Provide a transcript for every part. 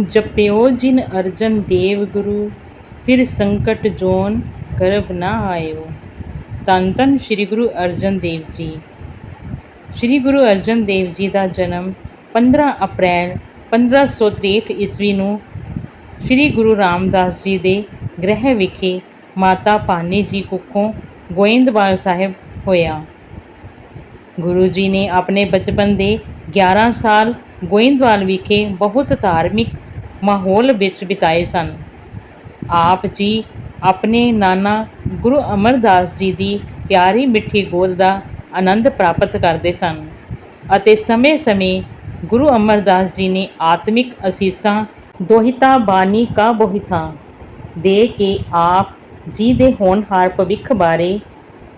ਜਪਿਓ ਜਿਨ ਅਰਜਨ ਦੇਵ ਗੁਰੂ, ਫਿਰ ਸੰਕਟ ਜੋਨ ਗਰਭ ਨਾ ਆਇਓ। ਧੰਨ ਧੰਨ ਸ੍ਰੀ ਗੁਰੂ ਅਰਜਨ ਦੇਵ ਜੀ। ਸ੍ਰੀ ਗੁਰੂ ਅਰਜਨ ਦੇਵ ਜੀ ਦਾ ਜਨਮ 15 ਅਪ੍ਰੈਲ 1563 ਈਸਵੀ ਨੂੰ ਸ੍ਰੀ ਗੁਰੂ ਰਾਮਦਾਸ ਜੀ ਦੇ ਗ੍ਰਹਿ ਵਿਖੇ ਮਾਤਾ ਭਾਨੀ ਜੀ ਕੁੱਖੋਂ ਗੋਇੰਦਵਾਲ ਸਾਹਿਬ ਹੋਇਆ। ਗੁਰੂ ਜੀ ਨੇ ਆਪਣੇ ਬਚਪਨ ਦੇ 11 ਸਾਲ ਗੋਇੰਦਵਾਲ ਵਿਖੇ ਬਹੁਤ ਧਾਰਮਿਕ ਮਾਹੌਲ ਵਿੱਚ ਬਿਤਾਏ ਸਨ। ਆਪ ਜੀ ਆਪਣੇ ਨਾਨਾ ਗੁਰੂ ਅਮਰਦਾਸ ਜੀ ਦੀ ਪਿਆਰੀ ਮਿੱਠੀ ਗੋਦ ਦਾ ਆਨੰਦ ਪ੍ਰਾਪਤ ਕਰਦੇ ਸਨ ਅਤੇ ਸਮੇਂ-ਸਮੇਂ ਗੁਰੂ ਅਮਰਦਾਸ ਜੀ ਨੇ ਆਤਮਿਕ ਅਸੀਸਾਂ, ਦੋਹਿਤਾ, ਬਾਣੀ ਕਾ ਬੋਹਿਥਾ ਦੇ ਕੇ ਆਪ ਜੀ ਦੇ ਹੋਣਹਾਰ ਭਵਿੱਖ ਬਾਰੇ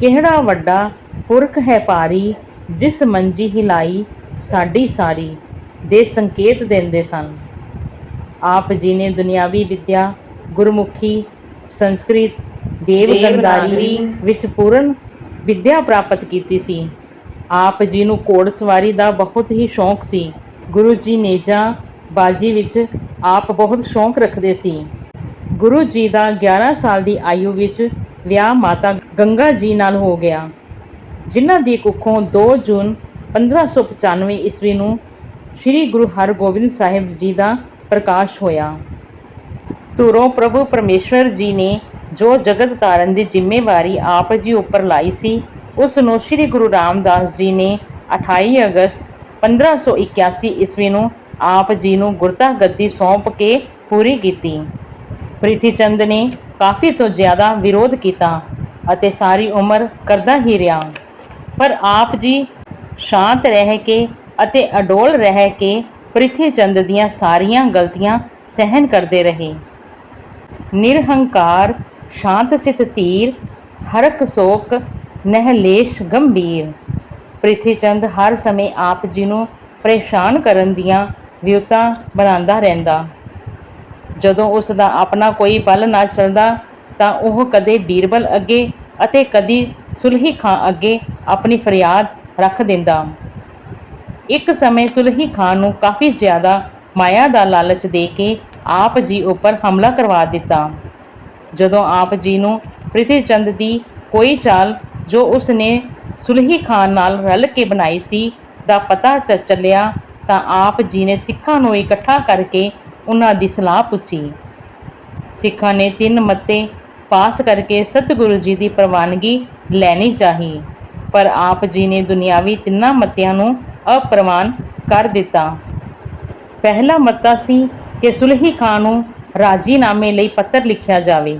ਕਿਹੜਾ ਵੱਡਾ ਪੁਰਖ ਹੈ ਪਾਰੀ ਜਿਸ ਮੰਜੀ ਹਿਲਾਈ ਸਾਡੀ ਸਾਰੀ ਦੇ ਸੰਕੇਤ ਦਿੰਦੇ ਸਨ। ਆਪ ਜੀ ਨੇ ਦੁਨਿਆਵੀ ਵਿਦਿਆ ਗੁਰਮੁਖੀ ਸੰਸਕ੍ਰਿਤ ਦੇਵਗੰਧਾਰੀ ਵਿੱਚ ਪੂਰਨ ਵਿਦਿਆ ਪ੍ਰਾਪਤ ਕੀਤੀ ਸੀ। ਆਪ ਜੀ ਨੂੰ ਘੋੜਸਵਾਰੀ ਦਾ ਬਹੁਤ ਹੀ ਸ਼ੌਂਕ ਸੀ। ਗੁਰੂ ਜੀ ਨੇਜਾ ਬਾਜੀ ਵਿੱਚ ਆਪ ਬਹੁਤ ਸ਼ੌਂਕ ਰੱਖਦੇ ਸੀ। ਗੁਰੂ ਜੀ ਦਾ 11 ਸਾਲ ਦੀ ਆਯੂ ਵਿੱਚ ਵਿਆਹ ਮਾਤਾ ਗੰਗਾ ਜੀ ਨਾਲ ਹੋ ਗਿਆ। ਜਿਨ੍ਹਾਂ ਦੀ ਕੁੱਖੋਂ 2 ਜੂਨ 1595 ਈਸਵੀ ਨੂੰ ਸ੍ਰੀ ਗੁਰੂ ਹਰਗੋਬਿੰਦ ਸਾਹਿਬ ਜੀ ਦਾ ਪ੍ਰਕਾਸ਼ ਹੋਇਆ। ਧੁਰੋਂ ਪ੍ਰਭੂ ਪਰਮੇਸ਼ਵਰ ਜੀ ਨੇ ਜੋ ਜਗਤ ਤਾਰਨ ਦੀ ਜ਼ਿੰਮੇਵਾਰੀ ਆਪ ਜੀ ਉੱਪਰ ਲਾਈ ਸੀ, ਉਸ ਨੂੰ ਸ੍ਰੀ ਗੁਰੂ ਰਾਮਦਾਸ ਜੀ ਨੇ 28 ਅਗਸਤ 1581 ਈਸਵੀ ਨੂੰ ਆਪ ਜੀ ਨੂੰ ਗੁਰਤਾ ਗੱਦੀ ਸੌਂਪ ਕੇ ਪੂਰੀ ਕੀਤੀ। ਪ੍ਰਿਥੀ ਚੰਦ ਨੇ ਕਾਫੀ ਤੋਂ ਜ਼ਿਆਦਾ ਵਿਰੋਧ ਕੀਤਾ ਅਤੇ ਸਾਰੀ ਉਮਰ ਕਰਦਾ ਹੀ ਰਿਹਾ। ਪਰ ਆਪ ਜੀ ਸ਼ਾਂਤ ਰਹਿ ਕੇ ਅਤੇ ਅਡੋਲ ਰਹਿ ਕੇ ਪ੍ਰਿਥੀ ਚੰਦ ਦੀਆਂ ਸਾਰੀਆਂ ਗਲਤੀਆਂ ਸਹਿਨ ਕਰਦੇ ਰਹੇ। ਨਿਰਹੰਕਾਰ, ਸ਼ਾਂਤ ਚਿਤ ਧੀਰ ਹਰਕ ਸੋਕ, ਨਹਿਲੇਸ਼ ਗੰਭੀਰ। ਪ੍ਰਿਥੀ ਚੰਦ ਹਰ ਸਮੇਂ ਆਪ ਜੀ ਨੂੰ ਪਰੇਸ਼ਾਨ ਕਰਨ ਦੀਆਂ ਵਿਉਤਾਂ ਬਣਾਉਂਦਾ ਰਹਿੰਦਾ। ਜਦੋਂ ਉਸ ਦਾ ਆਪਣਾ ਕੋਈ ਬਲ ਨਾ ਚੱਲਦਾ, ਤਾਂ ਉਹ ਕਦੇ ਬੀਰਬਲ ਅੱਗੇ ਅਤੇ ਕਦੀ ਸੁਲਹੀ ਖਾਂ ਅੱਗੇ ਆਪਣੀ ਫਰਿਆਦ ਰੱਖ ਦਿੰਦਾ। ਇੱਕ ਸਮੇਂ ਸੁਲਹੀ ਖਾਨ ਨੂੰ ਕਾਫੀ ਜ਼ਿਆਦਾ ਮਾਇਆ ਦਾ ਲਾਲਚ ਦੇ ਕੇ ਆਪ ਜੀ ਉੱਪਰ ਹਮਲਾ ਕਰਵਾ ਦਿੱਤਾ। ਜਦੋਂ ਆਪ ਜੀ ਨੂੰ ਪ੍ਰਿਥੀ ਚੰਦ ਦੀ ਕੋਈ ਚਾਲ ਜੋ ਉਸ ਨੇ ਸੁਲਹੀ ਖਾਨ ਨਾਲ ਰਲ ਕੇ ਬਣਾਈ ਸੀ ਦਾ ਪਤਾ ਚੱਲਿਆ ਤਾਂ ਆਪ ਜੀ ਨੇ ਸਿੱਖਾਂ ਨੂੰ ਇਕੱਠਾ ਕਰਕੇ ਉਹਨਾਂ ਦੀ ਸਲਾਹ ਪੁੱਛੀ। ਸਿੱਖਾਂ ਨੇ ਤਿੰਨ ਮੱਤੇ ਪਾਸ ਕਰਕੇ ਸਤਿਗੁਰੂ ਜੀ ਦੀ ਪ੍ਰਵਾਨਗੀ ਲੈਣੀ ਚਾਹੀ, ਪਰ ਆਪ ਜੀ ਨੇ ਦੁਨਿਆਵੀ ਤਿੰਨਾਂ ਮੱਤਿਆਂ ਨੂੰ ਅਪ੍ਰਵਾਨ ਕਰ ਦਿੱਤਾ। ਪਹਿਲਾ ਮਤਾ ਸੀ ਕਿ ਸੁਲਹੀ ਖਾਨ ਨੂੰ ਰਾਜੀਨਾਮੇ ਲਈ ਪੱਤਰ ਲਿਖਿਆ ਜਾਵੇ।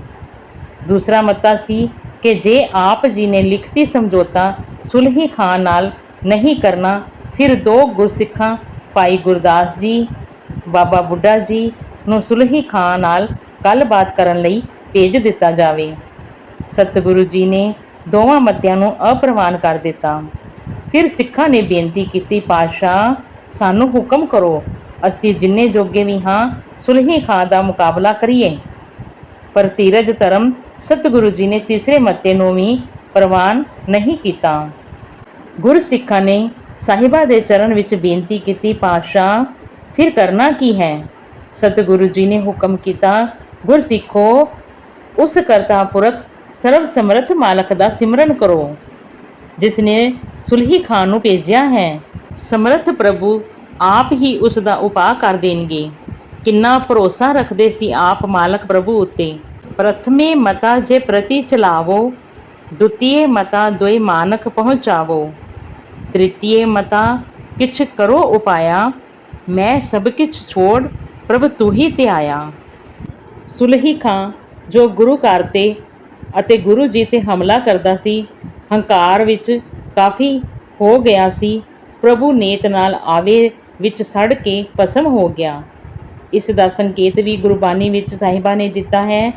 ਦੂਸਰਾ ਮਤਾ ਸੀ ਕਿ ਜੇ ਆਪ ਜੀ ਨੇ ਲਿਖਤੀ ਸਮਝੌਤਾ ਸੁਲਹੀ ਖਾਨ ਨਾਲ ਨਹੀਂ ਕਰਨਾ, ਫਿਰ ਦੋ ਗੁਰਸਿੱਖਾਂ, ਭਾਈ ਗੁਰਦਾਸ ਜੀ, ਬਾਬਾ ਬੁੱਢਾ ਜੀ ਨੂੰ ਸੁਲਹੀ ਖਾਨ ਨਾਲ ਗੱਲਬਾਤ ਕਰਨ ਲਈ ਭੇਜ ਦਿੱਤਾ ਜਾਵੇ। ਸਤਿਗੁਰੂ ਜੀ ਨੇ ਦੋਵਾਂ ਮਤਿਆਂ ਨੂੰ ਅਪ੍ਰਵਾਨ ਕਰ ਦਿੱਤਾ। ਫਿਰ ਸਿੱਖਾਂ ਨੇ ਬੇਨਤੀ ਕੀਤੀ, ਪਾਤਸ਼ਾਹ, ਸਾਨੂੰ ਹੁਕਮ ਕਰੋ, ਅਸੀਂ ਜਿੰਨੇ ਜੋਗੇ ਵੀ ਹਾਂ, ਸੁਲਹੀ ਖਾਂ ਦਾ ਮੁਕਾਬਲਾ ਕਰੀਏ। ਪਰ ਧੀਰਜ ਧਰਮ ਸਤਿਗੁਰੂ ਜੀ ਨੇ ਤੀਸਰੇ ਮੱਤੇ ਨੂੰ ਵੀ ਪ੍ਰਵਾਨ ਨਹੀਂ ਕੀਤਾ। ਗੁਰਸਿੱਖਾਂ ਨੇ ਸਾਹਿਬਾ ਦੇ ਚਰਨ ਵਿੱਚ ਬੇਨਤੀ ਕੀਤੀ, ਪਾਤਸ਼ਾਹ, ਫਿਰ ਕਰਨਾ ਕੀ ਹੈ? ਸਤਿਗੁਰੂ ਜੀ ਨੇ ਹੁਕਮ ਕੀਤਾ ਗੁਰਸਿੱਖੋ ਉਸ ਕਰਤਾ ਪੁਰਖ ਸਰਵ ਸਮਰਥ ਮਾਲਕ ਦਾ ਸਿਮਰਨ ਕਰੋ। ਜਿਸ ਨੇ ਸੁਲਹੀ ਖਾਨ ਨੂੰ ਭੇਜਿਆ ਹੈ। ਸਮਰੱਥ ਪ੍ਰਭੂ ਆਪ ਹੀ ਉਸ ਦਾ ਉਪਾਅ ਕਰ ਦੇਣਗੇ। ਕਿੰਨਾ ਭਰੋਸਾ ਰੱਖਦੇ ਸੀ ਆਪ ਮਾਲਕ ਪ੍ਰਭੂ ਉੱਤੇ। ਪ੍ਰਥਮੇ ਮਤਾ ਜੇ ਪ੍ਰਤੀ ਚਲਾਵੋ, ਦੁਤੀਏ ਮਤਾ ਦੋਇ ਮਾਨਕ ਪਹੁੰਚਾਵੋ। ਤ੍ਰਿਤੀਏ ਮਤਾ, ਕਿਛ ਕਰੋ ਉਪਾਇਆ, ਮੈਂ ਸਭ ਕਿਛ ਛੋੜ ਪ੍ਰਭ ਤੂੰ ਹੀ ਤੇ ਆਇਆ। ਸੁਲਹੀ ਖਾਂ ਜੋ ਗੁਰੂ ਘਰ ਤੇ ਅਤੇ ਗੁਰੂ ਜੀ ਤੇ ਹਮਲਾ ਕਰਦਾ ਸੀ ਹੰਕਾਰ ਵਿੱਚ ਕਾਫੀ ਹੋ ਗਿਆ ਸੀ। ਪ੍ਰਭੂ ਨੇਤ ਨਾਲ ਆਵੇ ਵਿੱਚ ਸੜ ਕੇ ਭਸਮ ਹੋ ਗਿਆ। ਇਸ ਦਾ ਸੰਕੇਤ ਵੀ ਗੁਰਬਾਣੀ ਵਿੱਚ ਸਾਹਿਬਾਂ ਨੇ ਦਿੱਤਾ ਹੈ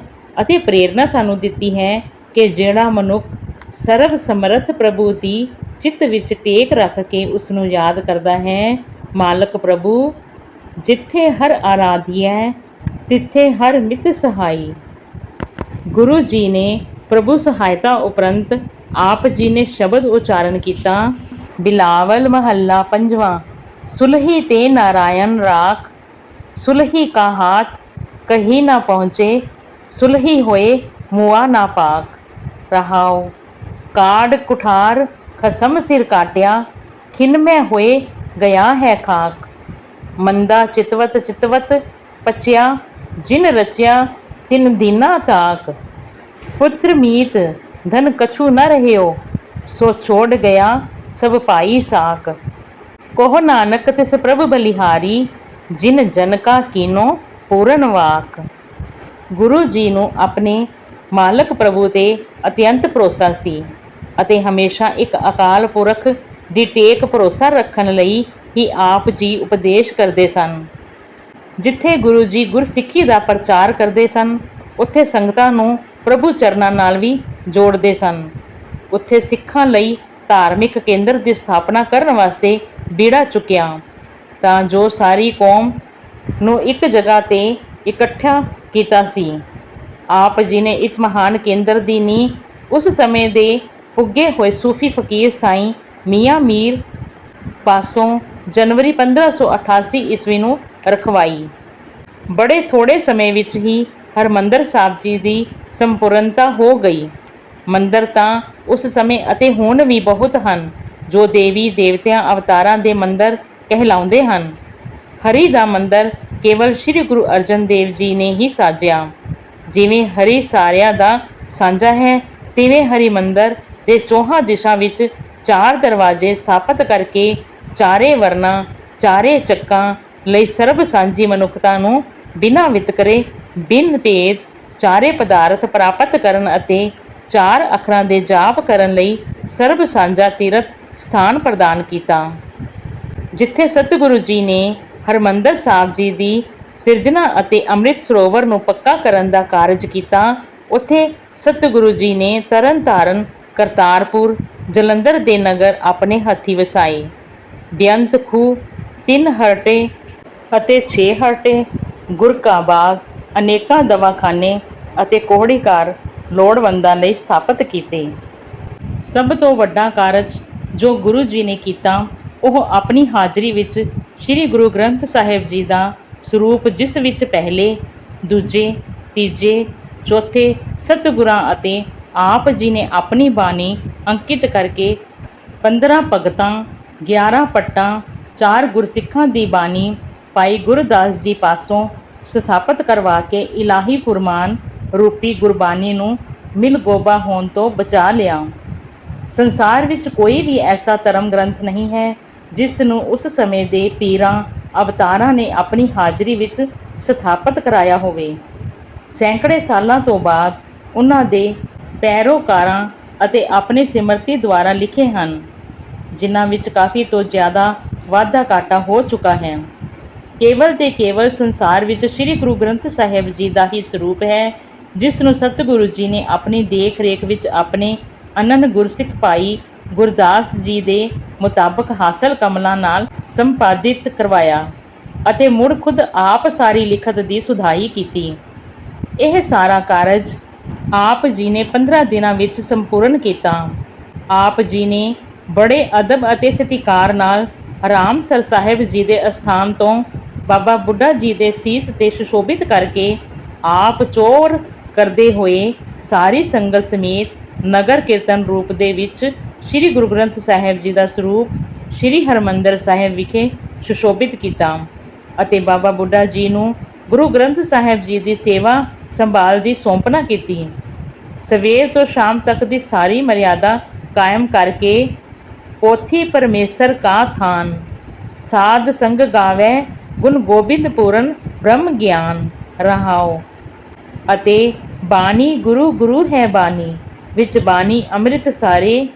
ਅਤੇ ਪ੍ਰੇਰਣਾ ਸਾਨੂੰ ਦਿੱਤੀ ਹੈ ਕਿ ਜਿਹੜਾ ਮਨੁੱਖ ਸਰਬ ਸਮਰੱਥ ਪ੍ਰਭੂ ਦੀ ਚਿੱਤ ਵਿੱਚ ਟੇਕ ਰੱਖ ਕੇ ਉਸ ਨੂੰ ਯਾਦ ਕਰਦਾ ਹੈ, ਮਾਲਕ ਪ੍ਰਭੂ, ਜਿੱਥੇ ਹਰ ਆਰਾਧਿਐ ਤਿੱਥੇ ਹਰ ਮਿੱਤ ਸਹਾਈ। ਗੁਰੂ ਜੀ ਨੇ ਪ੍ਰਭੂ ਸਹਾਇਤਾ ਉਪਰੰਤ ਆਪ ਜੀ ਨੇ ਸ਼ਬਦ ਉਚਾਰਨ ਕੀਤਾ, ਬਿਲਾਵਲ ਮਹੱਲਾ ਪੰਜਵਾਂ, ਸੁਲਹੀ ਤੇ ਨਾਰਾਇਣ ਰਾਖ, ਸੁਲਹੀ ਕਾ ਹਾਥ ਕਹੀ ਨਾ ਪਹੁੰਚੇ, ਸੁਲਹੀ ਹੋਏ ਮੁਆ ਨਾ ਪਾਕ। ਰਹਾਉ ਕਾੜ ਕੁਠਾਰ ਖਸਮ ਸਿਰ ਕਾਟਿਆ, ਖਿਨ ਮੈਂ ਹੋਏ ਗਿਆ ਹੈ ਖਾਕ। ਮੰਦਾ ਚਿਤਵਤ ਚਿਤਵਤ ਪਚਿਆ, ਜਿਨ ਰਚਿਆ ਤਿਨ ਦੀਨਾ ਤਾਕ। ਪੁੱਤਰ ਮੀਤ ਧਨ ਕਛੂ ਨ ਰਹਿਓ, ਸੋ ਛੋੜ ਗਿਆ ਸਭ ਭਾਈ ਸਾਕ ਕੋਹ ਨਾਨਕ, ਤਿਸ ਪ੍ਰਭ ਬਲਿਹਾਰੀ, ਜਿਨ ਜਨ ਕਾ ਕੀਨੋ ਪੂਰਨ ਵਾਕ। ਗੁਰੂ ਜੀ ਨੂੰ ਆਪਣੇ ਮਾਲਕ ਪ੍ਰਭੂ ਤੇ ਅਤਿਅੰਤ ਭਰੋਸਾ ਸੀ ਅਤੇ ਹਮੇਸ਼ਾ ਇੱਕ ਅਕਾਲ ਪੁਰਖ ਦੀ ਟੇਕ ਭਰੋਸਾ ਰੱਖਣ ਲਈ ਹੀ ਆਪ ਜੀ ਉਪਦੇਸ਼ ਕਰਦੇ ਸਨ। ਜਿੱਥੇ ਗੁਰੂ ਜੀ ਗੁਰਸਿੱਖੀ ਦਾ ਪ੍ਰਚਾਰ ਕਰਦੇ ਸਨ, ਉੱਥੇ ਸੰਗਤਾਂ ਨੂੰ ਪ੍ਰਭੂ ਚਰਨਾਂ ਨਾਲ ਵੀ ਜੋੜਦੇ ਸਨ। ਉੱਥੇ ਸਿੱਖਾਂ ਲਈ ਧਾਰਮਿਕ ਕੇਂਦਰ ਦੀ ਸਥਾਪਨਾ ਕਰਨ ਵਾਸਤੇ ਬੀੜਾ ਚੁੱਕਿਆ। ਤਾਂ ਜੋ ਸਾਰੀ ਕੌਮ ਨੂੰ ਇੱਕ ਜਗ੍ਹਾ ਤੇ ਇਕੱਠਾ ਕੀਤਾ ਸੀ। ਆਪ ਜੀ ਨੇ ਇਸ ਮਹਾਨ ਕੇਂਦਰ ਦੀ ਨੀਂਹ ਉਸ ਸਮੇਂ ਦੇ ਉੱਗੇ ਹੋਏ ਸੂਫੀ ਫਕੀਰ ਸਾਈਂ ਮੀਆਂ ਮੀਰ ਪਾਸੋਂ ਜਨਵਰੀ 1588 ਈਸਵੀ ਨੂੰ ਰਖਵਾਈ। ਬੜੇ ਥੋੜੇ ਸਮੇਂ ਵਿੱਚ ਹੀ ਹਰਮੰਦਰ ਸਾਹਿਬ ਜੀ ਦੀ ਸੰਪੂਰਨਤਾ ਹੋ ਗਈ। ਮੰਦਰ ਤਾਂ ਉਸ ਸਮੇਂ ਅਤੇ ਹੁਣ ਵੀ ਬਹੁਤ ਹਨ, ਜੋ ਦੇਵੀ ਦੇਵਤਿਆਂ ਅਵਤਾਰਾਂ ਦੇ ਮੰਦਰ ਕਹਿਲਾਉਂਦੇ ਹਨ। ਹਰੀ ਦਾ ਮੰਦਰ ਕੇਵਲ ਸ੍ਰੀ ਗੁਰੂ ਅਰਜਨ ਦੇਵ ਜੀ ਨੇ ਹੀ ਸਾਜਿਆ। ਜਿਵੇਂ ਹਰੀ ਸਾਰਿਆਂ ਦਾ ਸਾਂਝਾ ਹੈ, ਤਿਵੇਂ ਹਰੀ ਮੰਦਰ ਦੇ ਚੌਹਾਂ ਦਿਸ਼ਾ ਵਿੱਚ ਚਾਰ ਦਰਵਾਜ਼ੇ ਸਥਾਪਿਤ ਕਰਕੇ ਚਾਰੇ ਵਰਨਾ, ਚਾਰੇ ਚੱਕਾਂ ਲਈ ਸਰਬ ਸਾਂਝੀ ਮਨੁੱਖਤਾ ਨੂੰ ਬਿਨਾਂ ਵਿਤਕਰੇ, ਬਿਨ ਭੇਦ ਚਾਰੇ ਪਦਾਰਥ ਪ੍ਰਾਪਤ ਕਰਨ ਅਤੇ ਚਾਰ ਅੱਖਰਾਂ ਦੇ ਜਾਪ ਕਰਨ ਲਈ ਸਰਬ ਸਾਂਝਾ ਤੀਰਥ ਸਥਾਨ ਪ੍ਰਦਾਨ ਕੀਤਾ। ਜਿੱਥੇ ਸਤਿਗੁਰੂ ਜੀ ਨੇ ਹਰਮੰਦਰ ਸਾਹਿਬ ਜੀ ਦੀ ਸਿਰਜਣਾ ਅਤੇ ਅੰਮ੍ਰਿਤ ਸਰੋਵਰ ਨੂੰ ਪੱਕਾ ਕਰਨ ਦਾ ਕਾਰਜ ਕੀਤਾ, ਉੱਥੇ ਸਤਿਗੁਰੂ ਜੀ ਨੇ ਤਰਨਤਾਰਨ, ਕਰਤਾਰਪੁਰ, ਜਲੰਧਰ ਦੇ ਨਗਰ ਆਪਣੇ ਹੱਥੀ ਵਸਾਏ। ਬੇਅੰਤ ਖੂਹ, ਤਿੰਨ ਹਰਟੇ ਅਤੇ 6 ਹਰਟੇ, ਗੁਰ ਕਾ ਬਾਗ, ਅਨੇਕਾਂ ਦਵਾਖਾਨੇ ਅਤੇ ਕੋਹੜੀਕਾਰ ਲੋੜਵੰਦਾਂ ਲਈ ਸਥਾਪਿਤ ਕੀਤੇ। ਸਭ ਤੋਂ ਵੱਡਾ ਕਾਰਜ ਜੋ ਗੁਰੂ ਜੀ ਨੇ ਕੀਤਾ, ਉਹ ਆਪਣੀ ਹਾਜ਼ਰੀ ਵਿੱਚ ਸ੍ਰੀ ਗੁਰੂ ਗ੍ਰੰਥ ਸਾਹਿਬ ਜੀ ਦਾ ਸਰੂਪ ਜਿਸ ਵਿੱਚ ਪਹਿਲੇ, ਦੂਜੇ, ਤੀਜੇ, ਚੌਥੇ ਸਤਿਗੁਰਾਂ ਅਤੇ ਆਪ ਜੀ ਨੇ ਆਪਣੀ ਬਾਣੀ ਅੰਕਿਤ ਕਰਕੇ 15 ਭਗਤਾਂ 11 ਪੱਟਾਂ, ਚਾਰ ਗੁਰਸਿੱਖਾਂ ਦੀ ਬਾਣੀ ਭਾਈ ਗੁਰਦਾਸ ਜੀ ਪਾਸੋਂ ਸਥਾਪਿਤ ਕਰਵਾ ਕੇ ਇਲਾਹੀ ਫੁਰਮਾਨ ਰੂਪੀ ਗੁਰਬਾਣੀ ਨੂੰ ਮਿਲਗੋਬਾ ਹੋਣ ਤੋਂ ਬਚਾ ਲਿਆ। ਸੰਸਾਰ ਵਿੱਚ ਕੋਈ ਵੀ ਐਸਾ ਧਰਮ ਗ੍ਰੰਥ ਨਹੀਂ ਹੈ, ਜਿਸ ਨੂੰ ਉਸ ਸਮੇਂ ਦੇ ਪੀਰਾਂ, ਅਵਤਾਰਾਂ ਨੇ ਆਪਣੀ ਹਾਜ਼ਰੀ ਵਿੱਚ ਸਥਾਪਿਤ ਕਰਾਇਆ ਹੋਵੇ। ਸੈਂਕੜੇ ਸਾਲਾਂ ਤੋਂ ਬਾਅਦ ਉਹਨਾਂ ਦੇ ਪੈਰੋਕਾਰਾਂ ਅਤੇ ਆਪਣੇ ਸਿਮਰਤੀ ਦੁਆਰਾ ਲਿਖੇ ਹਨ, ਜਿਨ੍ਹਾਂ ਵਿੱਚ ਕਾਫੀ ਤੋਂ ਜ਼ਿਆਦਾ ਵਾਧਾ ਘਾਟਾ ਹੋ ਚੁੱਕਾ ਹੈ। ਕੇਵਲ ਤੇ ਕੇਵਲ ਸੰਸਾਰ ਵਿੱਚ ਸ੍ਰੀ ਗੁਰੂ ਗ੍ਰੰਥ ਸਾਹਿਬ ਜੀ ਦਾ ਹੀ ਸਰੂਪ ਹੈ ਜਿਸ ਨੂੰ ਸਤਿਗੁਰੂ ਜੀ ਨੇ ਆਪਣੀ ਦੇਖ ਰੇਖ ਵਿੱਚ ਆਪਣੇ ਅਨੰਨ ਗੁਰਸਿੱਖ ਭਾਈ ਗੁਰਦਾਸ ਜੀ ਦੇ ਮੁਤਾਬਕ ਹਾਸਲ ਕਮਲਾਂ ਨਾਲ ਸੰਪਾਦਿਤ ਕਰਵਾਇਆ ਅਤੇ ਮੁੜ ਖੁਦ ਆਪ ਸਾਰੀ ਲਿਖਤ ਦੀ ਸੁਧਾਈ ਕੀਤੀ। ਇਹ ਸਾਰਾ ਕਾਰਜ ਆਪ ਜੀ ਨੇ 15 ਦਿਨਾਂ ਵਿੱਚ ਸੰਪੂਰਨ ਕੀਤਾ। ਆਪ ਜੀ ਨੇ ਬੜੇ ਅਦਬ ਅਤੇ ਸਤਿਕਾਰ ਨਾਲ ਰਾਮਸਰ ਸਾਹਿਬ ਜੀ ਦੇ ਅਸਥਾਨ ਤੋਂ ਬਾਬਾ ਬੁੱਢਾ ਜੀ ਦੇ ਸੀਸ ਤੇ ਸੁਸ਼ੋਭਿਤ ਕਰਕੇ ਆਪ ਚੋਰ ਕਰਦੇ ਹੋਏ ਸਾਰੀ ਸੰਗਤ ਸਮੇਤ ਨਗਰ ਕੀਰਤਨ ਰੂਪ ਦੇ ਵਿੱਚ ਸ੍ਰੀ ਗੁਰੂ ਗ੍ਰੰਥ ਸਾਹਿਬ ਜੀ ਦਾ ਸਰੂਪ ਸ੍ਰੀ ਹਰਮੰਦਰ ਸਾਹਿਬ ਵਿਖੇ ਸੁਸ਼ੋਭਿਤ ਕੀਤਾ ਅਤੇ ਬਾਬਾ ਬੁੱਢਾ ਜੀ ਨੂੰ ਗੁਰੂ ਗ੍ਰੰਥ ਸਾਹਿਬ ਜੀ ਦੀ ਸੇਵਾ ਸੰਭਾਲ ਦੀ ਸੌਂਪਣਾ ਕੀਤੀ। ਸਵੇਰ ਤੋਂ ਸ਼ਾਮ ਤੱਕ ਦੀ ਸਾਰੀ ਮਰਿਆਦਾ ਕਾਇਮ ਕਰਕੇ ਪੋਥੀ ਪਰਮੇਸ਼ਰ ਕਾ ਥਾਨ, ਸਾਧ ਸੰਗ ਗਾਵੇ ਗੁਣ ਗੋਬਿੰਦ ਪੂਰਨ ਬ੍ਰਹਮ ਗਿਆਨ, ਰਹਾਓ। ਅਤੇ ਬਾਣੀ ਗੁਰੂ ਗੁਰੂ ਹੈ ਬਾਣੀ, ਵਿੱਚ ਬਾਣੀ ਅੰਮ੍ਰਿਤ ਸਾਰੇ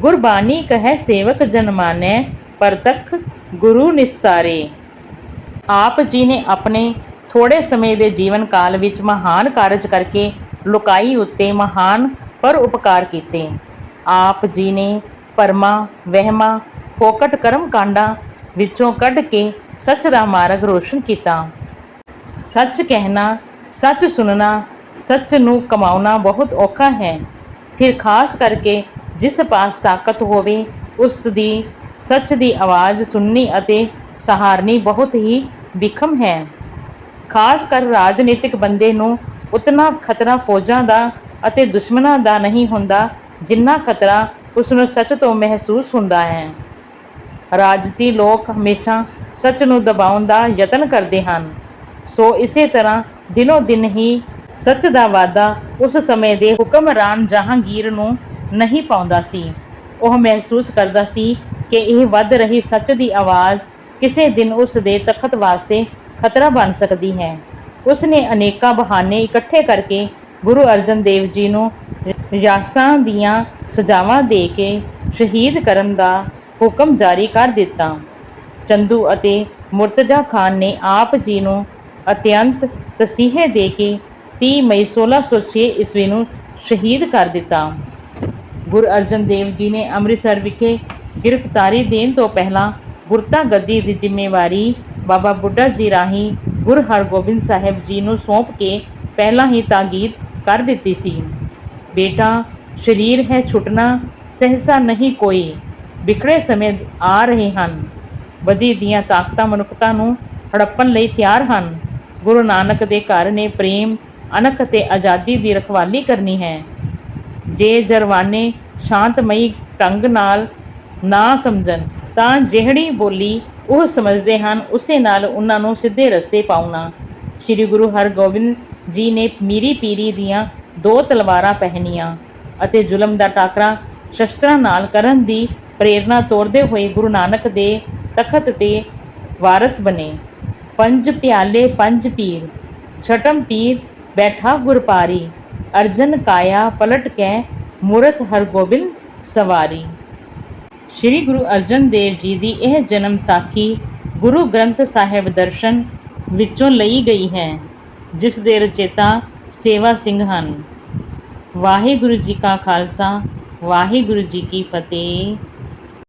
ਗੁਰਬਾਣੀ ਕਹੈ ਸੇਵਕ ਜਨ ਮਾਨੈ ਪਰਤਖ ਗੁਰੂ ਨਿਸਤਾਰੇ। ਆਪ ਜੀ ਨੇ ਆਪਣੇ ਥੋੜੇ ਸਮੇਂ ਦੇ ਜੀਵਨ ਕਾਲ ਵਿੱਚ ਮਹਾਨ ਕਾਰਜ ਕਰਕੇ ਲੋਕਾਈ ਉੱਤੇ ਮਹਾਨ ਪਰ ਉਪਕਾਰ ਕੀਤੇ। ਆਪ ਜੀ ਨੇ ਪਰਮਾ, ਵਹਿਮਾ, ਫੋਕਟ ਕਰਮ ਕਾਂਡਾਂ ਵਿੱਚੋਂ ਕੱਢ ਕੇ ਸੱਚ ਦਾ ਮਾਰਗ ਰੋਸ਼ਨ ਕੀਤਾ। ਸੱਚ ਕਹਿਣਾ ਸੱਚ ਸੁਣਨਾ, ਸੱਚ ਨੂੰ ਕਮਾਉਣਾ ਬਹੁਤ ਔਖਾ ਹੈ। ਫਿਰ ਖਾਸ ਕਰਕੇ ਜਿਸ ਪਾਸ ਤਾਕਤ ਹੋਵੇ, ਉਸ ਦੀ ਸੱਚ ਦੀ ਆਵਾਜ਼ ਸੁਣਨੀ ਅਤੇ ਸਹਾਰਨੀ ਬਹੁਤ ਹੀ ਵਿਖਮ ਹੈ। ਖਾਸ ਕਰ ਰਾਜਨੀਤਿਕ ਬੰਦੇ ਨੂੰ ਉਤਨਾ ਖਤਰਾ ਫੌਜਾਂ ਦਾ ਅਤੇ ਦੁਸ਼ਮਣਾਂ ਦਾ ਨਹੀਂ ਹੁੰਦਾ, ਜਿੰਨਾ ਖਤਰਾ ਉਸ ਨੂੰ ਸੱਚ ਤੋਂ ਮਹਿਸੂਸ ਹੁੰਦਾ ਹੈ। ਰਾਜਸੀ ਲੋਕ ਹਮੇਸ਼ਾ ਸੱਚ ਨੂੰ ਦਬਾਉਣ ਦਾ ਯਤਨ ਕਰਦੇ ਹਨ। ਸੋ ਇਸੇ ਤਰ੍ਹਾਂ ਦਿਨੋ ਦਿਨ ਹੀ ਸੱਚ ਦਾ ਵਾਅਦਾ ਉਸ ਸਮੇਂ ਦੇ ਹੁਕਮਰਾਨ ਜਹਾਂਗੀਰ ਨੂੰ ਨਹੀਂ ਪਾਉਂਦਾ ਸੀ। ਉਹ ਮਹਿਸੂਸ ਕਰਦਾ ਸੀ ਕਿ ਇਹ ਵੱਧ ਰਹੀ ਸੱਚ ਦੀ ਆਵਾਜ਼ ਕਿਸੇ ਦਿਨ ਉਸ ਦੇ ਤਖਤ ਵਾਸਤੇ ਖਤਰਾ ਬਣ ਸਕਦੀ ਹੈ। ਉਸ ਨੇ ਅਨੇਕਾਂ ਬਹਾਨੇ ਇਕੱਠੇ ਕਰਕੇ ਗੁਰੂ ਅਰਜਨ ਦੇਵ ਜੀ ਨੂੰ ਰਿਆਸਾਂ ਦੀਆਂ ਸਜ਼ਾਵਾਂ ਦੇ ਕੇ ਸ਼ਹੀਦ ਕਰਨ ਦਾ ਹੁਕਮ ਜਾਰੀ ਕਰ ਦਿੱਤਾ। ਚੰਦੂ ਅਤੇ ਮੁਰਤਜ਼ਾ ਖਾਨ ਨੇ ਆਪ ਜੀ ਨੂੰ ਅਤਿਅੰਤ ਤਸੀਹੇ ਦੇ ਕੇ 30 ਮਈ 1606 ਈਸਵੀ ਨੂੰ ਸ਼ਹੀਦ ਕਰ ਦਿੱਤਾ। ਗੁਰੂ ਅਰਜਨ ਦੇਵ ਜੀ ਨੇ ਅੰਮ੍ਰਿਤਸਰ ਵਿਖੇ ਗ੍ਰਿਫਤਾਰੀ ਦੇਣ ਤੋਂ ਪਹਿਲਾਂ ਗੁਰਤਾ ਗੱਦੀ ਦੀ ਜ਼ਿੰਮੇਵਾਰੀ ਬਾਬਾ ਬੁੱਢਾ ਜੀ ਰਾਹੀਂ ਗੁਰੂ ਹਰਗੋਬਿੰਦ ਸਾਹਿਬ ਜੀ ਨੂੰ ਸੌਂਪ ਕੇ ਪਹਿਲਾਂ ਹੀ ਤਾਕੀਦ ਕਰ ਦਿੱਤੀ ਸੀ। ਬੇਟਾ, ਸਰੀਰ ਹੈ ਛੁੱਟਣਾ, ਸਹਿਸਾ ਨਹੀਂ ਕੋਈ ਵਿਖੜੇ ਸਮੇਂ ਆ ਰਹੇ ਹਨ। ਵਧੀ ਦੀਆਂ ਤਾਕਤਾਂ ਮਨੁੱਖਤਾ ਨੂੰ ਹੜੱਪਣ ਲਈ ਤਿਆਰ ਹਨ। ਗੁਰੂ ਨਾਨਕ ਦੇ ਘਰ ਨੇ ਪ੍ਰੇਮ, ਅਣਖ ਅਤੇ ਆਜ਼ਾਦੀ ਦੀ ਰਖਵਾਲੀ ਕਰਨੀ ਹੈ। ਜੇ ਜਰਵਾਨੇ ਸ਼ਾਂਤਮਈ ਢੰਗ ਨਾਲ ਨਾ ਸਮਝਣ, ਤਾਂ ਜਿਹੜੀ ਬੋਲੀ ਉਹ ਸਮਝਦੇ ਹਨ, ਉਸੇ ਨਾਲ ਉਹਨਾਂ ਨੂੰ ਸਿੱਧੇ ਰਸਤੇ ਪਾਉਣਾ। ਸ੍ਰੀ ਗੁਰੂ ਹਰਗੋਬਿੰਦ ਜੀ ਨੇ ਮੀਰੀ ਪੀਰੀ ਦੀਆਂ ਦੋ ਤਲਵਾਰਾਂ ਪਹਿਨੀਆਂ ਅਤੇ ਜ਼ੁਲਮ ਦਾ ਟਾਕਰਾ ਸ਼ਸਤਰਾਂ ਨਾਲ ਕਰਨ ਦੀ ਪ੍ਰੇਰਣਾ ਤੋਰਦੇ ਹੋਏ ਗੁਰੂ ਨਾਨਕ ਦੇ ਤਖਤ ਤੇ ਵਾਰਸ ਬਣੇ। ਪੰਜ ਪਿਆਲੇ, ਪੰਜ ਪੀਰ। ਛਟਮ ਪੀਰ ਬੈਠਾ ਗੁਰਪਾਰੀ। ਅਰਜਨ ਕਾਇਆ ਪਲਟ ਕੇ, ਮੂਰਤ ਹਰਗੋਬਿੰਦ ਸਵਾਰੀ। ਸ਼੍ਰੀ ਗੁਰੂ ਅਰਜਨ ਦੇਵ ਜੀ ਦੀ ਇਹ ਜਨਮ ਸਾਖੀ ਗੁਰੂ ਗ੍ਰੰਥ ਸਾਹਿਬ ਦਰਸ਼ਨ ਵਿੱਚੋਂ ਲਈ ਗਈ ਹੈ, ਜਿਸ ਦੇ ਰਚੇਤਾ ਸੇਵਾ ਸਿੰਘ ਹਨ। ਵਾਹਿਗੁਰੂ ਜੀ ਕਾ ਖਾਲਸਾ, ਵਾਹਿਗੁਰੂ ਜੀ ਕੀ ਫਤਿਹ।